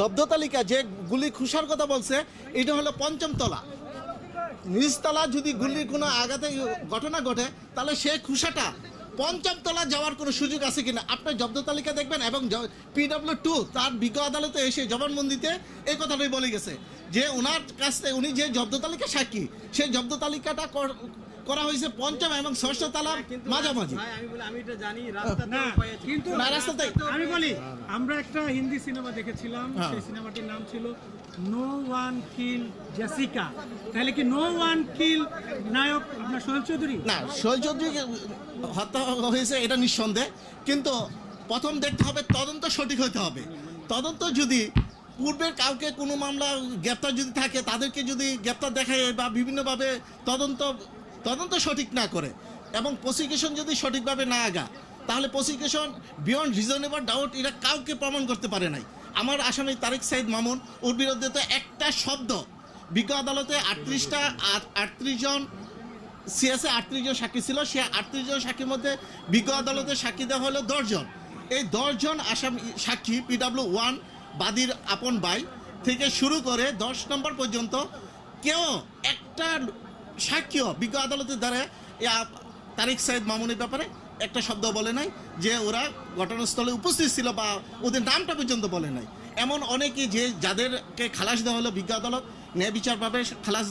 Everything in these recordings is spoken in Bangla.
তালিকা যে গুলি খুশার কথা বলছে, এটা হলো পঞ্চম তলা। নিজতলা যদি গুলির কোনো আঘাতে ঘটনা ঘটে, তাহলে সে খুশাটা পঞ্চম তলা যাওয়ার কোনো সুযোগ আছে কিনা? আপনি জব্দ তালিকা দেখবেন এবং পিডব্লিউ টু তার বিজ্ঞ আদালতে এসে জবানবন্দিতে এই কথাটাই বলে গেছে। যে ওনার কাছ থেকে উনি যে জব্দ তালিকা সাক্ষী সেই জব্দ তালিকাটা কর- করা হয়েছে পঞ্চম এবং ষষ্ঠ তলার মাঝামাঝি। বলি আমি এটা জানি রাস্তাতে না পাইছি। কিন্তু আমি বলি আমরা একটা হিন্দি সিনেমা দেখেছিলাম হ্যাঁ। সেই সিনেমাটির নাম ছিল নো ওয়ান কিল জেসিকা। তাহলে কি নো ওয়ান কিল নায়ক আপনার সোহেল চৌধুরী? না শৈল চৌধুরী হত্যা হয়েছে এটা নিঃসন্দেহ। কিন্তু প্রথম দেখতে হবে তদন্ত সঠিক হতে হবে। তদন্ত যদি পূর্বের কাউকে কোনো মামলা গ্রেপ্তার যদি থাকে, তাদেরকে যদি গ্রেপ্তার দেখায় বা বিভিন্নভাবে তদন্ত তদন্ত সঠিক না করে এবং প্রসিকিউশন যদি সঠিকভাবে না আগা, তাহলে প্রসিকিউশন বিয়ন্ড রিজনেবল ডাউট এটা কাউকে প্রমাণ করতে পারে নাই। আমার আসামি তারেক সাইদ মামুন, ওর বিরুদ্ধে তো একটা শব্দ। বিজ্ঞ আদালতে আটত্রিশটা আটত্রিশ জন, সিএসএ আটত্রিশ জন সাক্ষী ছিল, সে আটত্রিশ জন সাক্ষীর মধ্যে বিজ্ঞ আদালতে সাক্ষী দেওয়া হলো দশজন এই দশজন আসামি সাক্ষী পিডাব্লিউ ওয়ান বাদীর আপন ভাই থেকে শুরু করে দশ নম্বর পর্যন্ত কেউ একটা সাক্ষীও বিজ্ঞ আদালতের দ্বারা তারিক সাইদ মামুনের ব্যাপারে একটা শব্দ বলে নাই যে ওরা ঘটনাস্থলে উপস্থিত ছিল বা ওদের নামটা পর্যন্ত বলে নাই। এমন অনেকেই যে যাদেরকে খালাস দেওয়া হলো বিজ্ঞ আদালত, ন্যায় বিচার পাবে খালাস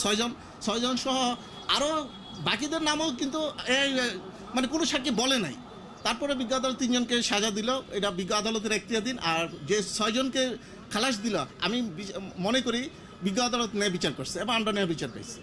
ছয়জন ছয়জন সহ আরও বাকিদের নামও কিন্তু মানে কোনো সাক্ষী বলে নাই। তারপরে বিজ্ঞ আদালত তিনজনকে সাজা দিল। এটা বিজ্ঞ আদালতের দিন। আর যে ছয়জনকে খালাস দিল, আমি মনে করি বিজ্ঞ আদালত ন্যায় বিচার করছে এবং আমরা ন্যায় বিচার পেয়েছি